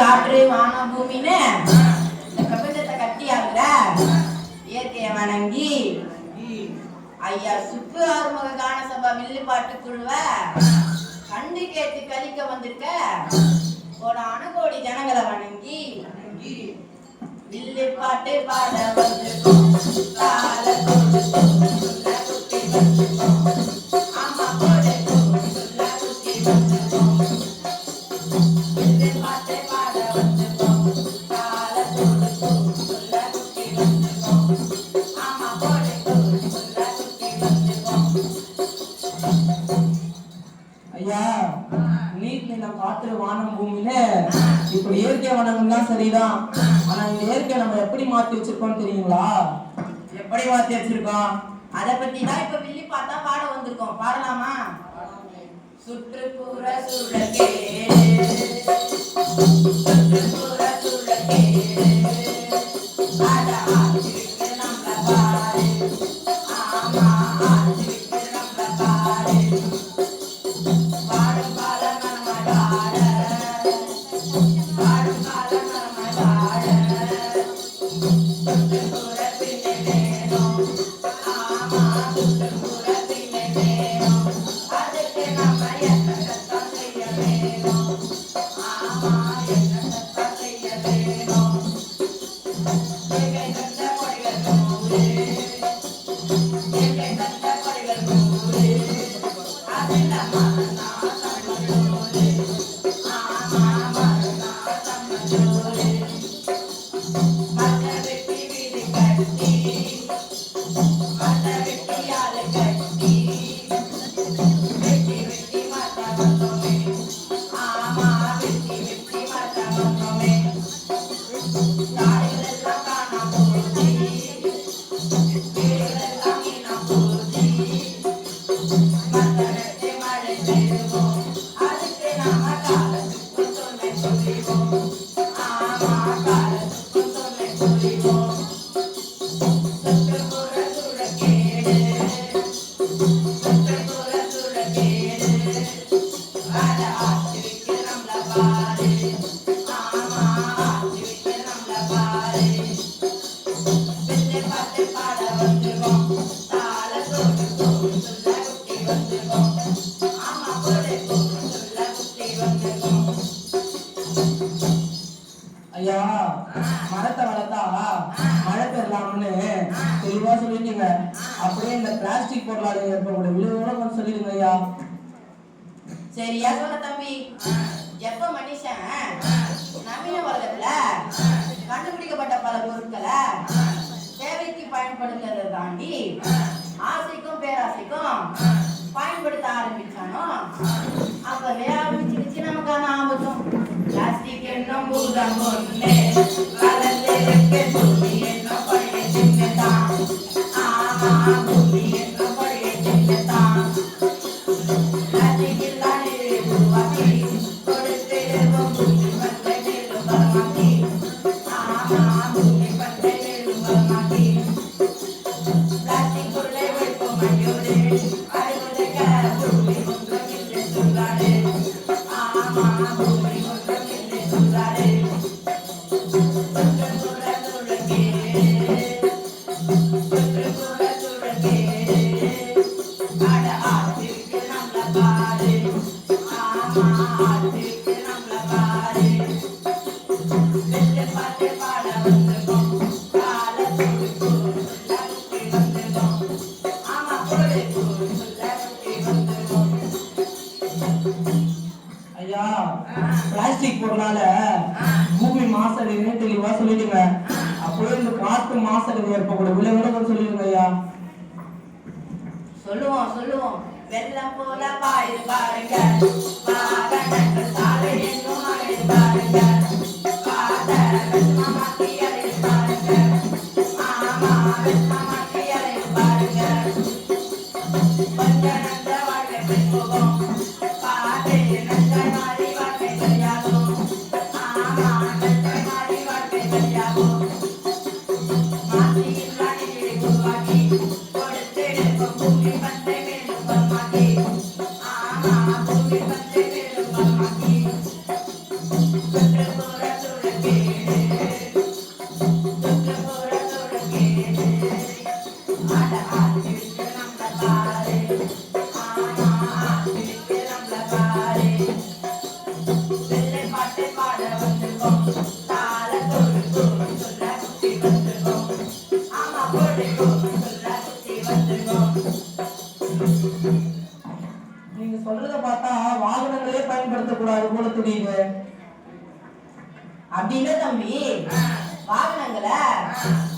காற்று வானம் பூமின்னு இந்த பிரபஞ்சத்தை கட்டி ஆகுற இயற்கையை வணங்கி ஐயா சுப்பு ஆறுமுக கான சபா வில்லுப்பாட்டு குழுவ கண்டு கேட்டு கழிக்க வந்திருக்க கோடான கோடி ஜனங்களை வணங்கி வில்லு பாட்டு பாட வந்திருக்கோம். காற்று வானம் பூமியில. இப்படி இயற்கை வனங்கள்லாம் சரிதான். ஆனா இந்த இயற்கை நம்ம எப்படி மாத்தி வச்சிருக்கோம் தெரியுங்களா? எப்படி மாத்தி வச்சிருக்கோம்? அத பத்தி தான் இப்ப வில்லி பார்த்தா பாட வந்திருக்கோம். பாடலாமா? சுற்றுப்புற சூழல் சுற்றுப்புற சூழல் Yeah. ஐயா மரத்தை வளர்த்தா மழை பெறலாம்னு தெளிவா சொல்லிட்டீங்க. அப்படியே இந்த பிளாஸ்டிக் பொருளாதார ஏற்படக்கூடிய விளைவோட கொஞ்சம் சொல்லிடுங்க ஐயா. சரியா சொன்ன தம்பி. எப்ப மனுஷன் நவீன உலகத்துல கண்டுபிடிக்கப்பட்ட பல பொருட்களை தேவைக்கு பயன்படுத்துறதை தாண்டி ஆசைக்கும் பேராசைக்கும் பயன்படுத்த ஆரம்பிச்சானோ அப்பவே ஆரம்பிச்சிருச்சு நமக்கான ஆபத்தும். பிளாஸ்டிக் என்னும் பூதம் mamá, tu primo te ayudaré. சொல்லிடுங்க. அப்படியே இந்த காத்து மாசடைவு ஏற்படக்கூடிய விளைவோட சொல்லிடுங்க ஐயா. சொல்லுவோம் சொல்லுவோம். வெள்ளம் போல பாயுது பாருங்க வாகனங்கள் சாலை எங்கும் பாருங்க பாருங்க ஆமா நீங்க சொல்றத பார்த்தா வாகனங்களே பயன்படுத்தக்கூடாது போல தெரியுது. அப்படின்னு தம்பி. வாகனங்களை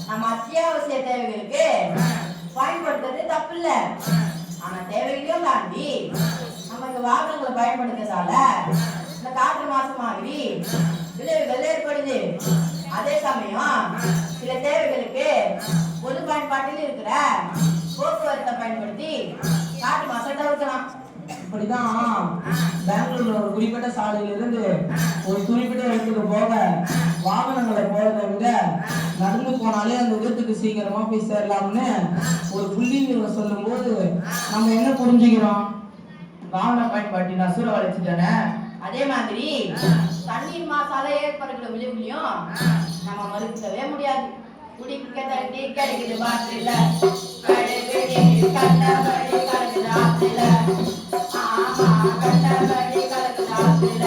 நம்ம அத்தியாவசிய தேவைகளுக்கு பயன்படுத்துறது தப்பு இல்லை ஆனா தேவைகளையும் தாண்டி நம்ம இந்த வாகனங்களை பயன்படுத்துறதால இந்த காற்று மாசமாகி விளைவுகள் ஏற்படுது. அதே சமயம் சில தேவைகளுக்கு பொது பயன்பாட்டில் இருக்கிற போக்குவரத்தை பயன்படுத்தி காற்று மாசம் தவிர்க்கலாம். இப்படிதான் பெங்களூர்ல ஒரு குறிப்பிட்ட சாலையில இருந்து ஒரு குறிப்பிட்ட இடத்துக்கு நடந்து போனாலே அந்த விபத்துக்கு சீக்கிரமா போய் சேரலாம்னு ஒரு புள்ளிங்களை சொல்லும்போது நம்ம என்ன புரிஞ்சுக்கிறோம்? வாகன பயன்பாட்டி நான் சூழ தானே அதே மாதிரி தண்ணீர் மாசால ஏற்படுகிற விளைவுகளையும் நம்ம மறுக்கவே முடியாது. குடிக்க தண்ணி கிடைக்குது பாட்டில கடுகு கண்டபடி கலக்குது ஆமா கண்டபடி கலக்குது ஆத்துல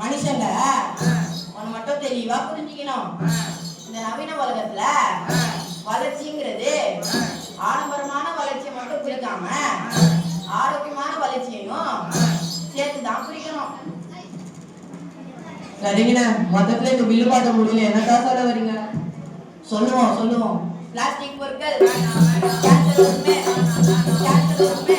மனுஷங்க ஒன்னு மட்டும் தெளிவா புரிஞ்சுக்கணும். இந்த நவீன உலகத்துல வளர்ச்சிங்கிறது ஆடம்பரமான வளர்ச்சியை மட்டும் குறிக்காம ஆரோக்கியமான வளர்ச்சியையும் சேர்த்துதான் குறிக்கணும் சரிங்கண்ணே மொத்தத்துல இந்த பார்க்க முடியல. என்னதான் சொல்ல வரீங்க? சொல்லுவோம் சொல்லுவோம். பிளாஸ்டிக் பொருட்கள் கேன்சர் உரிமை கேன்சர் உரிமை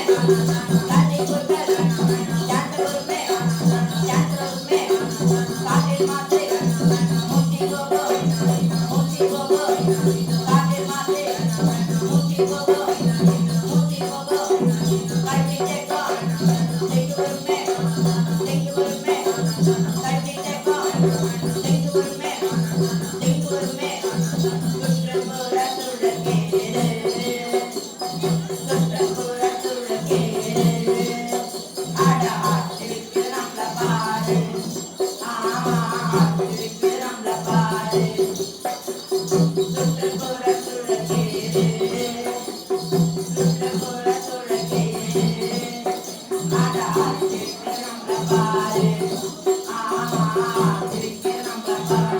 Thank you.